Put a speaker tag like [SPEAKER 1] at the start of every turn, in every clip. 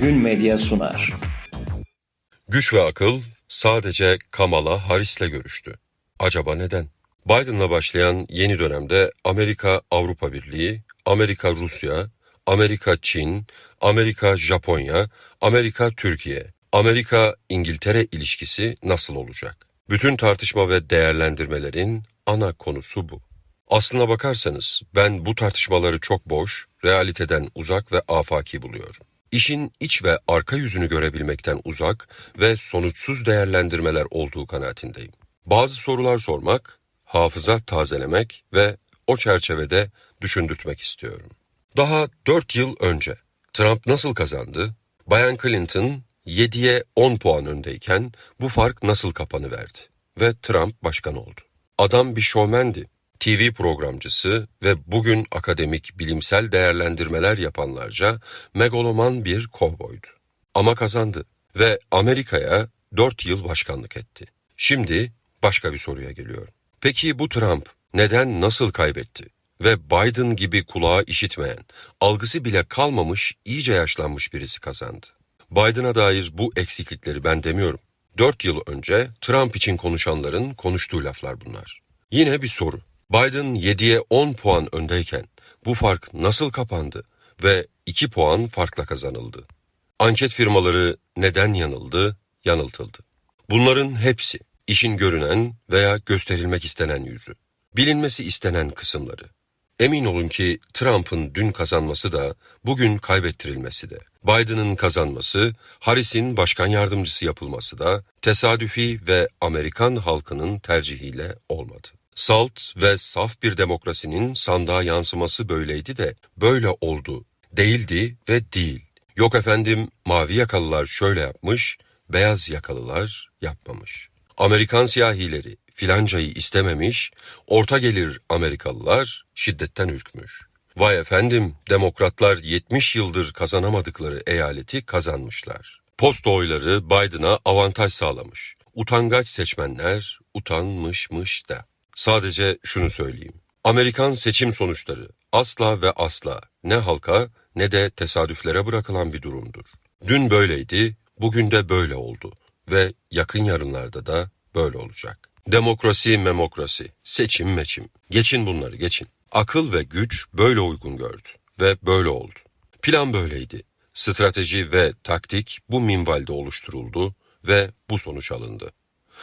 [SPEAKER 1] Gün Medya sunar.
[SPEAKER 2] Güç ve akıl sadece Kamala Harris'le görüştü. Acaba neden? Biden'la başlayan yeni dönemde Amerika Avrupa Birliği, Amerika Rusya, Amerika Çin, Amerika Japonya, Amerika Türkiye, Amerika İngiltere ilişkisi nasıl olacak? Bütün tartışma ve değerlendirmelerin ana konusu bu. Aslına bakarsanız ben bu tartışmaları çok boş, realiteden uzak ve afaki buluyorum. İşin iç ve arka yüzünü görebilmekten uzak ve sonuçsuz değerlendirmeler olduğu kanaatindeyim. Bazı sorular sormak, hafıza tazelemek ve o çerçevede düşündürtmek istiyorum. Daha 4 yıl önce Trump nasıl kazandı? Bayan Clinton 7'ye 10 puan öndeyken bu fark nasıl kapanıverdi? Ve Trump başkan oldu. Adam bir şovmendi. TV programcısı ve bugün akademik bilimsel değerlendirmeler yapanlarca megaloman bir kovboydu. Ama kazandı ve Amerika'ya 4 yıl başkanlık etti. Şimdi başka bir soruya geliyorum. Peki bu Trump neden nasıl kaybetti? Ve Biden gibi kulağa işitmeyen, algısı bile kalmamış, iyice yaşlanmış birisi kazandı. Biden'a dair bu eksiklikleri ben demiyorum. 4 yıl önce Trump için konuşanların konuştuğu laflar bunlar. Yine bir soru. Biden 7'ye 10 puan öndeyken bu fark nasıl kapandı ve 2 puan farkla kazanıldı? Anket firmaları neden yanıldı, yanıltıldı? Bunların hepsi işin görünen veya gösterilmek istenen yüzü. Bilinmesi istenen kısımları. Emin olun ki Trump'ın dün kazanması da bugün kaybettirilmesi de, Biden'ın kazanması, Harris'in başkan yardımcısı yapılması da tesadüfi ve Amerikan halkının tercihiyle olmadı. Salt ve saf bir demokrasinin sandığa yansıması böyleydi de böyle oldu. Değildi ve değil. Yok efendim mavi yakalılar şöyle yapmış, beyaz yakalılar yapmamış. Amerikan siyahileri filancayı istememiş, orta gelir Amerikalılar şiddetten ürkmüş. Vay efendim, demokratlar 70 yıldır kazanamadıkları eyaleti kazanmışlar. Posta oyları Biden'a avantaj sağlamış. Utangaç seçmenler utanmışmış da. Sadece şunu söyleyeyim. Amerikan seçim sonuçları asla ve asla ne halka ne de tesadüflere bırakılan bir durumdur. Dün böyleydi, bugün de böyle oldu ve yakın yarınlarda da böyle olacak. Demokrasi, memokrasi, seçim, meçim. Geçin bunları, geçin. Akıl ve güç böyle uygun gördü ve böyle oldu. Plan böyleydi. Strateji ve taktik bu minvalde oluşturuldu ve bu sonuç alındı.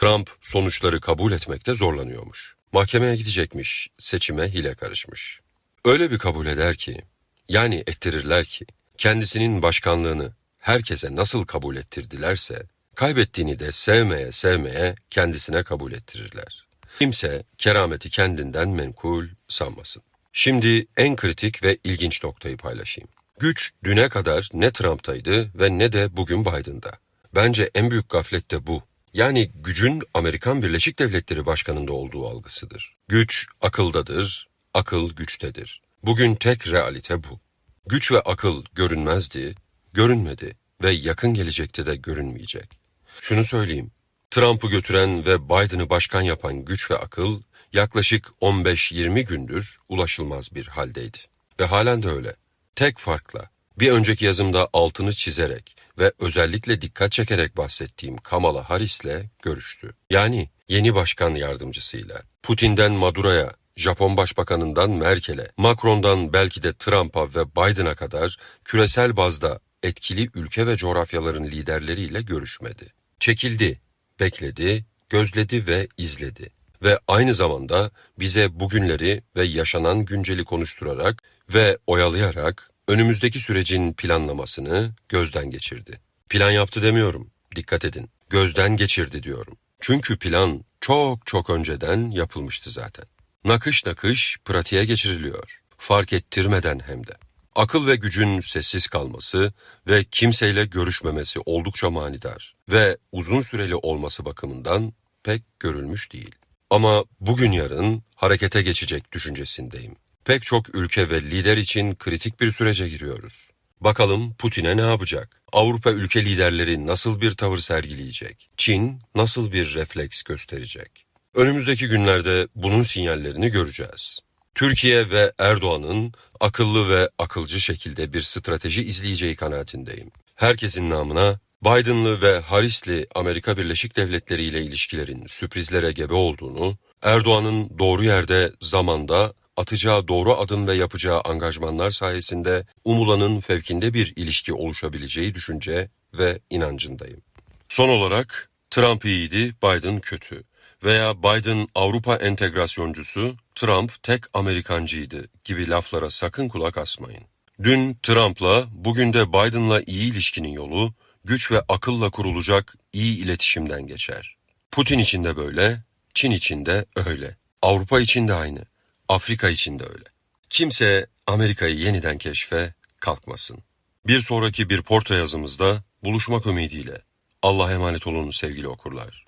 [SPEAKER 2] Trump sonuçları kabul etmekte zorlanıyormuş. Mahkemeye gidecekmiş, seçime hile karışmış. Öyle bir kabul eder ki, yani ettirirler ki, kendisinin başkanlığını herkese nasıl kabul ettirdilerse, kaybettiğini de sevmeye sevmeye kendisine kabul ettirirler. Kimse kerameti kendinden menkul sanmasın. Şimdi en kritik ve ilginç noktayı paylaşayım. Güç düne kadar ne Trump'taydı ve ne de bugün Biden'da. Bence en büyük gaflet de bu. Yani gücün Amerikan Birleşik Devletleri Başkanı'nda olduğu algısıdır. Güç akıldadır, akıl güçtedir. Bugün tek realite bu. Güç ve akıl görünmezdi, görünmedi ve yakın gelecekte de görünmeyecek. Şunu söyleyeyim, Trump'ı götüren ve Biden'ı başkan yapan güç ve akıl yaklaşık 15-20 gündür ulaşılmaz bir haldeydi. Ve halen de öyle. Tek farkla bir önceki yazımda altını çizerek ve özellikle dikkat çekerek bahsettiğim Kamala Harris'le görüştü. Yani yeni başkan yardımcısıyla. Putin'den Maduro'ya, Japon Başbakanından Merkel'e, Macron'dan belki de Trump'a ve Biden'a kadar küresel bazda etkili ülke ve coğrafyaların liderleriyle görüşmedi. Çekildi, bekledi, gözledi ve izledi. Ve aynı zamanda bize bugünleri ve yaşanan günceli konuşturarak ve oyalayarak önümüzdeki sürecin planlamasını gözden geçirdi. Plan yaptı demiyorum, dikkat edin. Gözden geçirdi diyorum. Çünkü plan çok çok önceden yapılmıştı zaten. Nakış nakış pratiğe geçiriliyor. Fark ettirmeden hem de. Akıl ve gücün sessiz kalması ve kimseyle görüşmemesi oldukça manidar ve uzun süreli olması bakımından pek görülmüş değil. Ama bugün yarın harekete geçecek düşüncesindeyim. Pek çok ülke ve lider için kritik bir sürece giriyoruz. Bakalım Putin'e ne yapacak? Avrupa ülke liderleri nasıl bir tavır sergileyecek? Çin nasıl bir refleks gösterecek? Önümüzdeki günlerde bunun sinyallerini göreceğiz. Türkiye ve Erdoğan'ın akıllı ve akılcı şekilde bir strateji izleyeceği kanaatindeyim. Herkesin namına Biden'lı ve Harris'li Amerika Birleşik Devletleri ile ilişkilerin sürprizlere gebe olduğunu, Erdoğan'ın doğru yerde, zamanda atacağı doğru adım ve yapacağı angajmanlar sayesinde umulanın fevkinde bir ilişki oluşabileceği düşünce ve inancındayım. Son olarak Trump iyiydi, Biden kötü veya Biden Avrupa entegrasyoncusu, Trump tek Amerikancıydı gibi laflara sakın kulak asmayın. Dün Trump'la, bugün de Biden'la iyi ilişkinin yolu, güç ve akılla kurulacak iyi iletişimden geçer. Putin için de böyle, Çin için de öyle. Avrupa için de aynı, Afrika için de öyle. Kimse Amerika'yı yeniden keşfe kalkmasın. Bir sonraki bir porto yazımızda buluşmak ümidiyle. Allah'a emanet olun sevgili okurlar.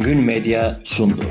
[SPEAKER 1] Gün Medya sundu.